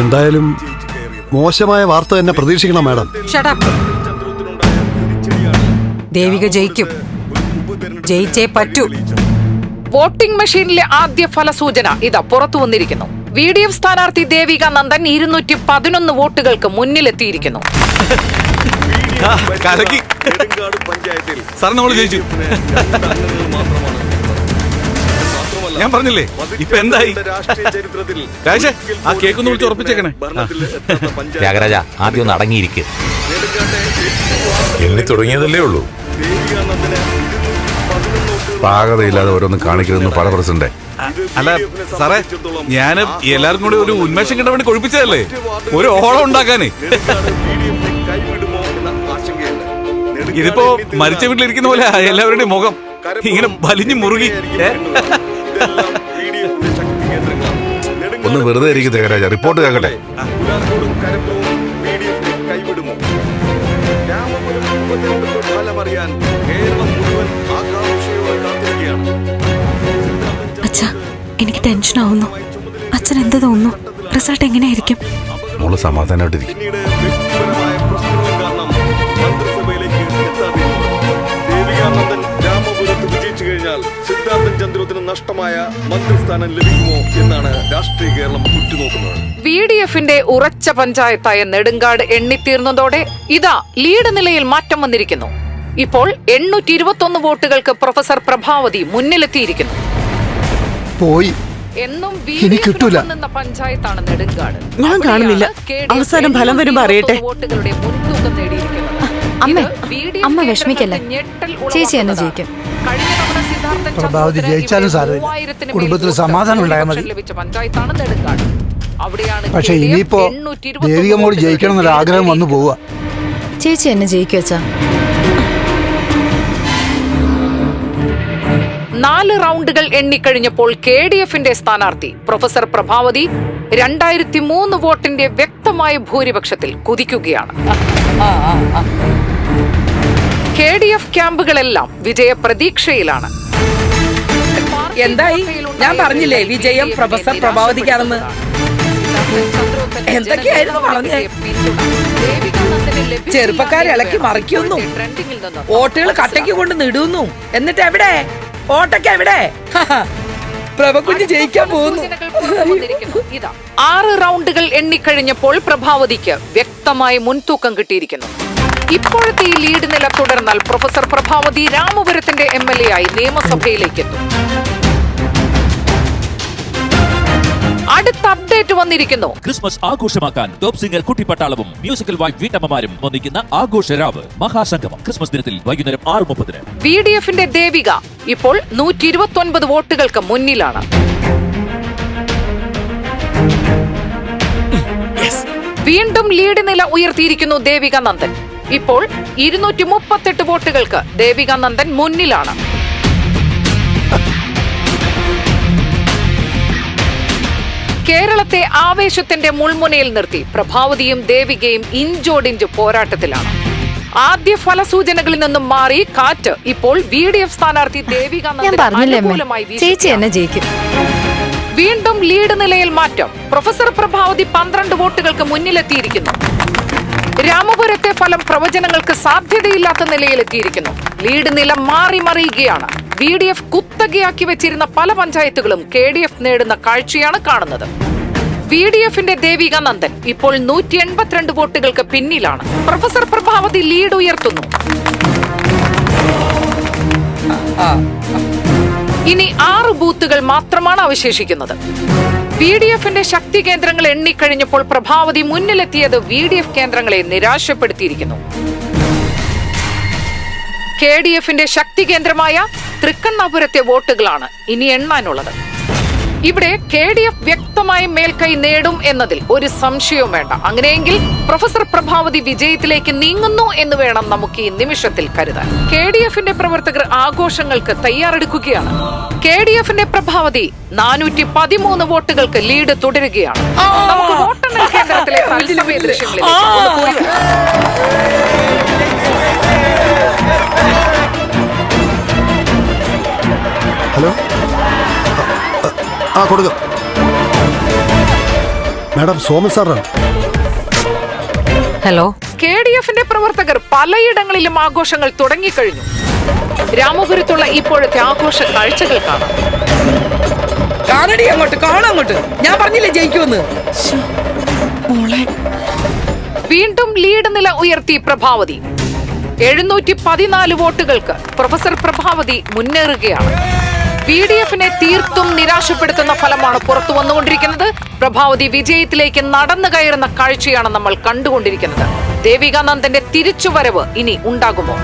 എന്തായാലും മോശമായ വാർത്ത തന്നെ പ്രതീക്ഷിക്കണം മാഡം. ദേവിക ജയിക്കും. ജയിച്ചേ പറ്റൂ. വോട്ടിംഗ് മെഷീനിലെ ആദ്യ ഫലസൂചന ഇതാ പുറത്തു വന്നിരിക്കുന്നു. വി ഡി എഫ് സ്ഥാനാർത്ഥി ദേവിക നന്ദൻ ഇരുന്നൂറ്റി പതിനൊന്ന് വോട്ടുകൾക്ക് മുന്നിലെത്തിയിരിക്കുന്നു. സാർ നമ്മൾ ജയിച്ചു. ഞാൻ പറഞ്ഞില്ലേ? ഇപ്പൊ എന്തായി? ആ കേക്കൊന്ന് വിളിച്ച് ഉറപ്പിച്ചേക്കണേ. ത്യാഗരാജ ആദ്യം ഒന്ന് അടങ്ങിയിരിക്കുക എണ്ണി തുടങ്ങിയതല്ലേ ഉള്ളൂ. പാകതയില്ലാതെ ഓരോന്ന് കാണിക്കരുതെന്ന് പല പ്രസിഡന്റ് അല്ല സാറേ ഞാൻ എല്ലാവർക്കും കൂടി ഒരു ഉന്മേഷം കിട്ടാൻ വേണ്ടി കൊഴിപ്പിച്ചതല്ലേ? ഒരു ഓളം ഉണ്ടാക്കാനേ. ഇതിപ്പോ മരിച്ച വീട്ടിലിരിക്കുന്ന പോലെ എല്ലാവരുടെയും മുഖം ഇങ്ങനെ വലിഞ്ഞു മുറുകി? ഒന്ന് വെറുതെ ഇരിക്കും ത്യാഗരാജ റിപ്പോർട്ട് കേൾക്കട്ടെ. എനിക്ക് ടെൻഷൻ ആവുന്നു. അച്ഛൻ എന്ത് തോന്നുന്നു? റിസൾട്ട് എങ്ങനെയായിരിക്കും? മോൾ സമാധാനമായിട്ടിരിക്കും. ചന്ദ്രത്തിന് നഷ്ടമായ മന്ത്രിസ്ഥാനം ലഭിക്കുമോ എന്നാണ് രാഷ്ട്രീയ കേരളം ഉറ്റുനോക്കുന്നത് വി ഡി എഫിന്റെ ഉറച്ച പഞ്ചായത്തായ നെടുങ്കാട് എണ്ണിത്തീർന്നതോടെ ഇതാ ലീഡ് നിലയിൽ മാറ്റം വന്നിരിക്കുന്നു ഇപ്പോൾ എണ്ണൂറ്റി ഇരുപത്തൊന്ന് വോട്ടുകൾക്ക് പ്രൊഫസർ പ്രഭാവതി മുന്നിലെത്തിയിരിക്കുന്നു പോയി എന്നും ഇനി കിട്ടൂല. നിന്ന പഞ്ചായത്താണ് നെടുങ്കാട് ഞാൻ കാണുന്നില്ല. അവസാനം ഫലം വരുമ്പോ അറിയട്ടെ. വോട്ടുകളുടെ മുൻതൂക്കം നേടിയിരിക്കുന്നത് അമ്മേ, വിഷമിക്കല്ലേ. ചേച്ചി ജയിക്കും. പ്രഭാവതി ജയിച്ചാലും സാരമില്ല. കുടുംബത്തിൽ സമാധാനം ഉണ്ടായാൽ മതി. പക്ഷെ ഇനിയിപ്പോ 821 ദേവിക മോൾ ജയിക്കണം എന്നൊരു ആഗ്രഹം വന്നു പോവുക ചേച്ചി എന്നെ ജയിക്കും നാല് റൗണ്ടുകൾ എണ്ണിക്കഴിഞ്ഞപ്പോൾ കെ ഡി എഫിന്റെ സ്ഥാനാർത്ഥി പ്രൊഫസർ പ്രഭാവതി രണ്ടായിരത്തി മൂന്ന് വോട്ടിന്റെ വ്യക്തമായ ഭൂരിപക്ഷത്തിൽ കുതിക്കുകയാണ് കെ ഡി എഫ് ക്യാമ്പുകളെല്ലാം വിജയപ്രതീക്ഷയിലാണ് എന്തായി? ഞാൻ പറഞ്ഞില്ലേ, വിജയം പ്രൊഫസർ പ്രഭാവതിക്കാണെന്ന്. എന്തൊക്കെയായിരുന്നു പറഞ്ഞേ? ചെറുപ്പക്കാരെ ഇളക്കി മറിക്കുന്നു. വോട്ടുകൾ കട്ടയ്ക്ക് കൊണ്ട് നിടുന്നു. എന്നിട്ട് എവിടെ? ഓട്ടൊക്കെ എവിടെ? പ്രഭകുഞ്ഞ് ജയിക്കാൻ പോകുന്നു. ആറ് റൗണ്ടുകൾ എണ്ണിക്കഴിഞ്ഞപ്പോൾ പ്രഭാവതിക്ക് വ്യക്തമായി മുൻതൂക്കം കിട്ടിയിരിക്കുന്നു. ഇപ്പോഴത്തെ ഈ ലീഡ് നില തുടർന്നാൽ പ്രൊഫസർ പ്രഭാവതി രാമപുരത്തിന്റെ എം എൽ എ ആയി നിയമസഭയിലേക്ക് എത്തും അടുത്ത അപ്ഡേറ്റ് വന്നിരിക്കുന്നു. ക്രിസ്മസ് ആഘോഷമാക്കാൻ ടോപ്പ് സിംഗർ കുട്ടിപ്പട്ടാളവും മ്യൂസിക്കൽ വൈഫ് വീട്ടമ്മമാരും ഒന്നിക്കുന്ന ആഘോഷരാവ് മഹാസംഗമം ക്രിസ്മസ് ദിനത്തിൽ വൈകുന്നേരം ആറ് മുപ്പതിന്. വി ഡി എഫിന്റെ ദേവിക ഇപ്പോൾ നൂറ്റി ഇരുപത്തി ഒൻപത് വോട്ടുകൾക്ക് മുന്നിലാണ്. വീണ്ടും ലീഡ് നില ഉയർത്തിയിരിക്കുന്നു ദേവിക നന്ദൻ. ഇപ്പോൾ ഇരുന്നൂറ്റി മുപ്പത്തെട്ട് വോട്ടുകൾക്ക് ദേവിക നന്ദൻ മുന്നിലാണ്. കേരളത്തെ ആവേശത്തിന്റെ മുൾമുനയിൽ നിർത്തി പ്രഭാവതിയും ദേവികയും ഇഞ്ചോടിഞ്ച് പോരാട്ടത്തിലാണ്. ആദ്യ ഫലസൂചനകളിൽ നിന്നും മാറി കാറ്റ് ഇപ്പോൾ വി ഡി എഫ് സ്ഥാനാർത്ഥി ദേവിക ചേച്ചി എന്നെ ജയിക്കും. വീണ്ടും ലീഡ് നിലയിൽ മാറ്റം. പ്രൊഫസർ പ്രഭാവതി പന്ത്രണ്ട് വോട്ടുകൾക്ക് മുന്നിലെത്തിയിരിക്കുന്നു. രാമപുരത്തെ ഫലം പ്രവചനങ്ങൾക്ക് സാധ്യതയില്ലാത്ത നിലയിലെത്തിയിരിക്കുന്നു. ലീഡ് നില മാറി മറിയുകയാണ്. വി ഡി എഫ് കുത്തകയാക്കി വെച്ചിരുന്ന പല പഞ്ചായത്തുകളും കെ ഡി എഫ് നേടുന്ന കാഴ്ചയാണ് കാണുന്നത്. വി ഡി എഫിന്റെ ദേവിക നന്ദൻ ഇപ്പോൾ നൂറ്റി എൺപത്തിരണ്ട് വോട്ടുകൾക്ക് പിന്നിലാണ്. പ്രൊഫസർ പ്രഭാവതി ലീഡ് ഉയർത്തുന്നു. ഇനി ആറ് ബൂത്തുകൾ മാത്രമാണ് അവശേഷിക്കുന്നത്. വി ഡി എഫിന്റെ ശക്തി കേന്ദ്രങ്ങൾ എണ്ണിക്കഴിഞ്ഞപ്പോൾ പ്രഭാവതി മുന്നിലെത്തിയത് വി ഡി എഫ് കേന്ദ്രങ്ങളെ നിരാശപ്പെടുത്തിയിരിക്കുന്നു. കെ ഡി എഫിന്റെ ശക്തി കേന്ദ്രമായ തൃക്കണ്ണാപുരത്തെ വോട്ടുകളാണ് ഇനി എണ്ണാനുള്ളത്. ഇവിടെ കെ ഡി എഫ് വ്യക്തമായി മേൽക്കൈ നേടും എന്നതിൽ ഒരു സംശയവും വേണ്ട. അങ്ങനെയെങ്കിൽ പ്രൊഫസർ പ്രഭാവതി വിജയത്തിലേക്ക് നീങ്ങുന്നു എന്ന് വേണം നമുക്ക് ഈ നിമിഷത്തിൽ കരുതാൻ. കെ ഡി എഫിന്റെ പ്രവർത്തകർ ആഘോഷങ്ങൾക്ക് തയ്യാറെടുക്കുകയാണ്. കെ ഡി എഫിന്റെ പ്രഭാവതി നാനൂറ്റി പതിമൂന്ന് വോട്ടുകൾക്ക് ലീഡ് തുടരുകയാണ്. നമുക്ക് വോട്ടെണ്ണൽ കേന്ദ്രത്തിലെ തത്സമയ ദൃശ്യങ്ങളിലേക്ക് ആ കൊടുക്കാം. മാഡം സോമൻ സാറാണ്. ഹലോ. കെ ഡി എഫിന്റെ പ്രവർത്തകർ പലയിടങ്ങളിലും ആഘോഷങ്ങൾ തുടങ്ങിക്കഴിഞ്ഞു. രാമപുരത്തുള്ള ഇപ്പോഴത്തെ ആഘോഷ കാഴ്ചകൾ കാണാം. കാണടി അങ്ങോട്ട് കാണാം അങ്ങോട്ട്. ഞാൻ പറഞ്ഞില്ലേ ജയിക്കുമെന്ന്? വീണ്ടും ലീഡ് നില ഉയർത്തി പ്രഭാവതി. എഴുന്നൂറ്റി പതിനാല് വോട്ടുകൾക്ക് പ്രൊഫസർ പ്രഭാവതി മുന്നേറുകയാണ്. ബി ഡി എഫിനെ തീർത്തും നിരാശപ്പെടുത്തുന്ന ഫലമാണ് പുറത്തു വന്നുകൊണ്ടിരിക്കുന്നത്. പ്രഭാവതി വിജയത്തിലേക്ക് നടന്നു കയറുന്ന കാഴ്ചയാണ് നമ്മൾ കണ്ടുകൊണ്ടിരിക്കുന്നത്. ദേവികാനന്ദന്റെ തിരിച്ചുവരവ് ഇനി ഉണ്ടാകുമോ?